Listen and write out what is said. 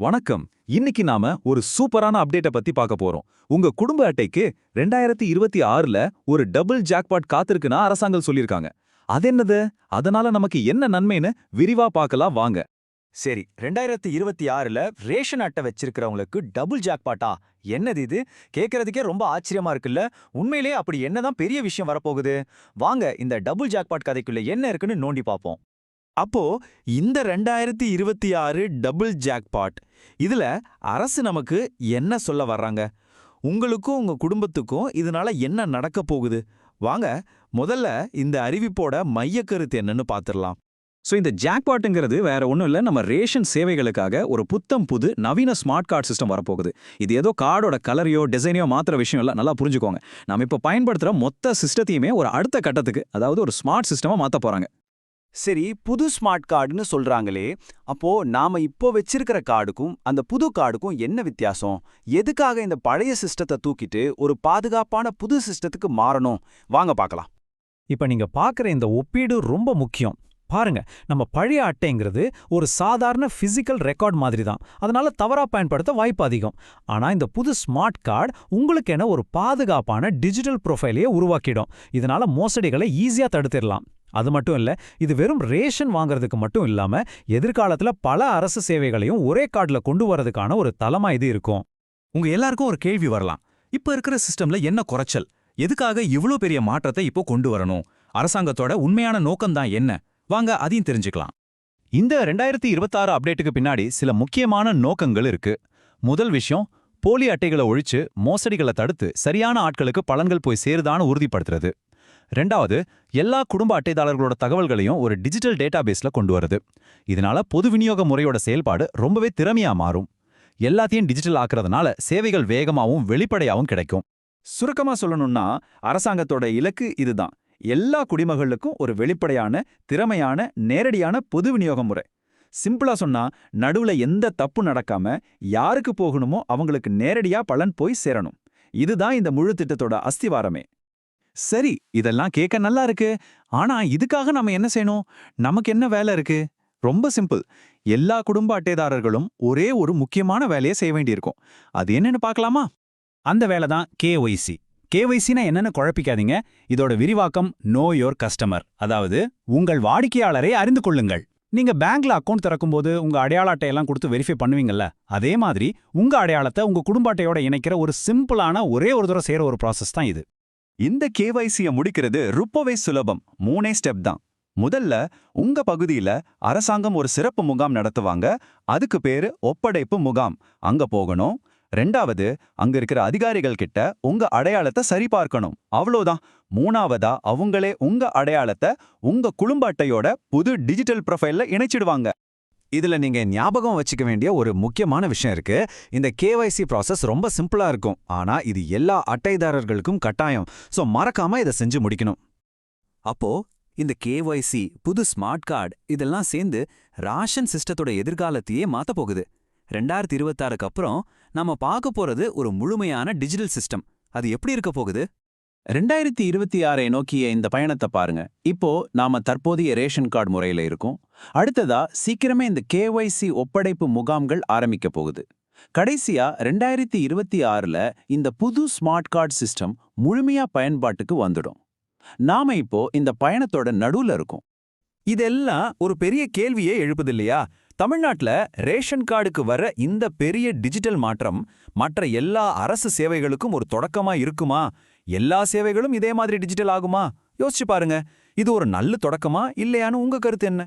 வணக்கம். இன்னைக்கு நாம ஒரு சூப்பரான அப்டேட்டை பத்தி பார்க்க போறோம். உங்க குடும்ப அட்டைக்கு ரெண்டாயிரத்தி இருபத்தி ஆறுல ஒரு டபுள் ஜாக்பாட் காத்திருக்குன்னா அரசாங்கம் சொல்லியிருக்காங்க. அது என்னது? அதனால நமக்கு என்ன நன்மைன்னு விரிவா பார்க்கலாம் வாங்க. சரி ரெண்டாயிரத்தி இருபத்தி ஆறுல ரேஷன் அட்டை வச்சிருக்கிறவங்களுக்கு டபுள் ஜாக்பாட்டா என்னது இது? கேட்கறதுக்கே ரொம்ப ஆச்சரியமா இருக்குல்ல? உண்மையிலே அப்படி என்னதான் பெரிய விஷயம் வரப்போகுது? வாங்க இந்த டபுள் ஜாக்பாட் கதைக்குள்ள என்ன இருக்குன்னு நோண்டி பார்ப்போம். அப்போ இந்த ரெண்டாயிரத்தி இருபத்தி ஆறு டபுள் ஜாக்பாட் இதுல அரசு நமக்கு என்ன சொல்ல வர்றாங்க? உங்களுக்கும் உங்க குடும்பத்துக்கும் இதனால என்ன நடக்க போகுது? வாங்க முதல்ல இந்த அறிவிப்போட மையக்கருத்து என்னன்னு பார்த்துடலாம் சோ இந்த ஜாக்பாட்டுங்கிறது வேற ஒண்ணும் இல்ல. நம்ம ரேஷன் சேவைகளுக்காக ஒரு புத்தம் புது நவீன ஸ்மார்ட் கார்டு சிஸ்டம் வரப்போகுது. இது ஏதோ கார்டோட கலரையோ டிசைனையோ மாத்திர விஷயம் இல்லை. நல்லா புரிஞ்சுக்கோங்க. நம்ம இப்ப பயன்படுத்துற மொத்த சிஸ்டத்தையுமே ஒரு அடுத்த கட்டத்துக்கு அதாவது ஒரு ஸ்மார்ட் சிஸ்டமா மாற்ற போகிறாங்க சரி புது ஸ்மார்ட் கார்டுன்னு சொல்றாங்களே அப்போ நாம இப்போ வச்சிருக்கிற கார்டுக்கும் அந்த புது கார்டுக்கும் என்ன வித்தியாசம்? எதுக்காக இந்த பழைய சிஸ்டத்தை தூக்கிட்டு ஒரு பாதுகாப்பான புது சிஸ்டத்துக்கு மாறணும்? வாங்க பார்க்கலாம். இப்ப நீங்க பார்க்குற இந்த ஒப்பீடு ரொம்ப முக்கியம். பாருங்க நம்ம பழைய அட்டைங்கிறது ஒரு சாதாரண பிசிக்கல் ரெக்கார்ட் மாதிரி தான் அதனால தவறா பயன்படுத்த வாய்ப்பு அதிகம். ஆனா இந்த புது ஸ்மார்ட் கார்டு உங்களுக்கென ஒரு பாதுகாப்பான டிஜிட்டல் ப்ரொஃபைலையே உருவாக்கிடும். இதனால மோசடிகளை ஈஸியா தடுத்திடலாம் அது மட்டும் இல்ல இது வெறும் ரேஷன் வாங்குறதுக்கு மட்டும் இல்லாம எதிர்காலத்துல பல அரசு சேவைகளையும் ஒரே கார்டுல கொண்டு வரதுக்கான ஒரு தளமா இது இருக்கும். உங்க எல்லாருக்கும் ஒரு கேள்வி வரலாம். இப்ப இருக்கிற சிஸ்டம்ல என்ன குறைச்சல்? எதுக்காக இவ்ளோ பெரிய மாற்றத்தை இப்போ கொண்டு வரணும்? அரசாங்கத்தோட உண்மையான நோக்கம்தான் என்ன? வாங்க அதையும் தெரிஞ்சுக்கலாம். இந்த ரெண்டாயிரத்தி இருபத்தாறு அப்டேட்டுக்கு பின்னாடி சில முக்கியமான நோக்கங்கள் இருக்கு. முதல் விஷயம் போலி அட்டைகளை ஒழிச்சு மோசடிகளை தடுத்து சரியான ஆட்களுக்கு பலன்கள் போய் சேருதான்னு உறுதிப்படுத்துறது. ரெண்டாவது எல்லா குடும்ப அட்டைதாரர்களோட தகவல்களையும் ஒரு டிஜிட்டல் டேட்டாபேஸ்ல கொண்டு வருது இதனால பொது விநியோக முறையோட செயல்பாடு ரொம்பவே திறமையா மாறும். எல்லாத்தையும் டிஜிட்டல் ஆக்குறதுனால சேவைகள் வேகமாவும் வெளிப்படையாவும் கிடைக்கும். சுருக்கமா சொல்லணும்னா அரசாங்கத்தோட இலக்கு இதுதான். எல்லா குடிமகளுக்கும் ஒரு வெளிப்படையான திறமையான நேரடியான பொது விநியோக முறை. சிம்பிளா சொன்னா நடுவுல எந்த தப்பு நடக்காம யாருக்கு போகணுமோ அவங்களுக்கு நேரடியா பலன் போய் சேரணும். இதுதான் இந்த முழு திட்டத்தோட அஸ்திவாரமே. சரி இதெல்லாம் கேட்க நல்லா இருக்கு. ஆனா இதுக்காக நம்ம என்ன செய்யணும்? நமக்கு என்ன வேலை இருக்கு? ரொம்ப சிம்பிள். எல்லா குடும்ப அட்டைதாரர்களும் ஒரே ஒரு முக்கியமான வேலையை செய்ய வேண்டியிருக்கும். அது என்னன்னு பார்க்கலாமா? அந்த வேலை தான் கேஒய்சி கேஒய்சினா என்னன்னு குழப்பிக்காதீங்க. இதோட விரிவாக்கம் நோ யோர் கஸ்டமர் அதாவது உங்கள் வாடிக்கையாளரை அறிந்து கொள்ளுங்கள். நீங்க பேங்க்ல அக்கவுண்ட் திறக்கும்போது உங்க அடையாள அட்டையெல்லாம் கொடுத்து வெரிஃபை பண்ணுவீங்கல்ல? அதே மாதிரி உங்க அடையாளத்தை உங்க குடும்ப அட்டையோட இணைக்கிற ஒரு சிம்பிளான ஒரே ஒரு தூரம் செய்யற ஒரு ப்ராசஸ் தான் இது. இந்த கேவைசிய முடிக்கிறது ரொம்பவே சுலபம். மூணே ஸ்டெப் தான். முதல்ல உங்க பகுதியில அரசாங்கம் ஒரு சிறப்பு முகாம் நடத்துவாங்க. அதுக்கு பேரு ஒப்படைப்பு முகாம். அங்க போகணும். ரெண்டாவது அங்க இருக்கிற அதிகாரிகள் கிட்ட உங்க அடையாளத்தை சரிபார்க்கணும் அவ்வளோதான். மூணாவதா அவங்களே உங்க அடையாளத்தை உங்க குடும்ப அட்டையோட புது டிஜிட்டல் ப்ரொஃபைல்ல இணைச்சிடுவாங்க. இதுல நீங்க ஞாபகம் வச்சுக்க வேண்டிய ஒரு முக்கியமான விஷயம் இருக்கு. இந்த கேவைசி ப்ராசஸ் ரொம்ப சிம்பிளா இருக்கும். ஆனா இது எல்லா அட்டைதாரர்களுக்கும் கட்டாயம். சோ மறக்காம இதை செஞ்சு முடிக்கணும். அப்போ இந்த கேஒய்சி புது ஸ்மார்ட் கார்டு இதெல்லாம் சேர்ந்து ராஷன் சிஸ்டத்தோட எதிர்காலத்தையே மாத்த போகுது. ரெண்டாயிரத்தி இருபத்தாறுக்கு அப்புறம் நாம பார்க்க போறது ஒரு முழுமையான டிஜிட்டல் சிஸ்டம் அது எப்படி இருக்க போகுது? ரெண்டாயிரத்தி இருபத்தி ஆறை நோக்கிய இந்த பயணத்தை பாருங்க. இப்போ நாம தற்போதைய ரேஷன் கார்டு முறையில இருக்கோம். அடுத்ததா சீக்கிரமே இந்த கேஒய்சி ஒப்படைப்பு முகாம்கள் ஆரம்பிக்க போகுது. கடைசியா ரெண்டாயிரத்தி இருபத்தி ஆறுல இந்த புது ஸ்மார்ட் கார்டு சிஸ்டம் முழுமையா பயன்பாட்டுக்கு வந்துடும். நாம இப்போ இந்த பயணத்தோட நடுவுல இருக்கோம். இதெல்லாம் ஒரு பெரிய கேள்வியே எழுப்புது இல்லையா தமிழ்நாட்டுல ரேஷன் கார்டுக்கு வர இந்த பெரிய டிஜிட்டல் மாற்றம் மற்ற எல்லா அரசு சேவைகளுக்கும் ஒரு தொடக்கமா இருக்குமா? எல்லா சேவைகளும் இதே மாதிரி டிஜிட்டல் ஆகுமா? யோசிச்சு பாருங்க. இது ஒரு நல்ல தொடக்கமா இல்லையான்னு உங்க கருத்து என்ன?